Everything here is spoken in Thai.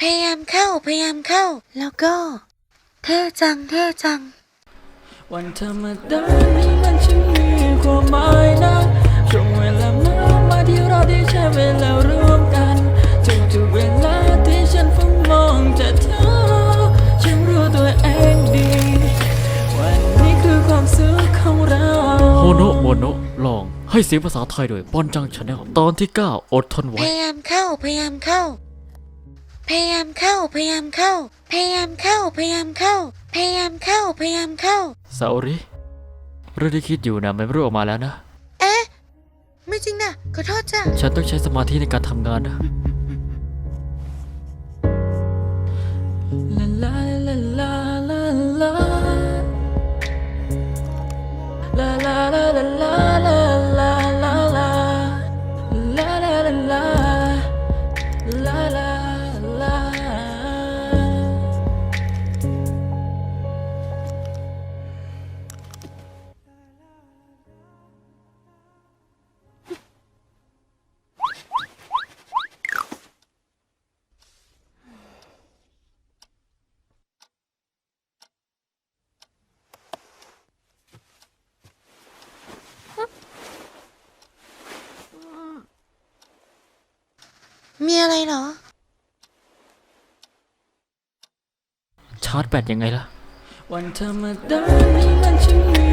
พยายามเข้าพยายามเข้า แล้วก็ เท่จังเท่จัง วันธรรมดานี้มันช่างมีความหมายนะช่วงเวลามามาที่เราได้ใช้เวลาร่วมกันทุกๆเวลาที่ฉันเฝ้ามองจะเธอฉันรู้ตัวเองดี วันนี้คือความสุขของเราโฮโนโมโนะลองให้เสียงภาษาไทยโดยปอนจังชาแนลตอนที่ 9 อดทนพไว้ ยายามเข้าพยายามเข้า พยายามเข้า พยายามเข้า พยายามเข้า พยายามเข้า พยายามเข้า พยายามเข้า ซาโอริเรื่องที่คิดอยู่นะมันไม่รู้ออกมาแล้วนะ เอ๊ะ ไม่จริงนะขอโทษจ้ะ ฉันต้องใช้สมาธิในการทำงานนะลาลาลาลาลาลาลาลาลาลาลาลาลาลาลาลาลาลาลา มีอะไรเหรอ ชาร์จแบตยังไงล่ะ วันธรรมดานี้มันช่างมี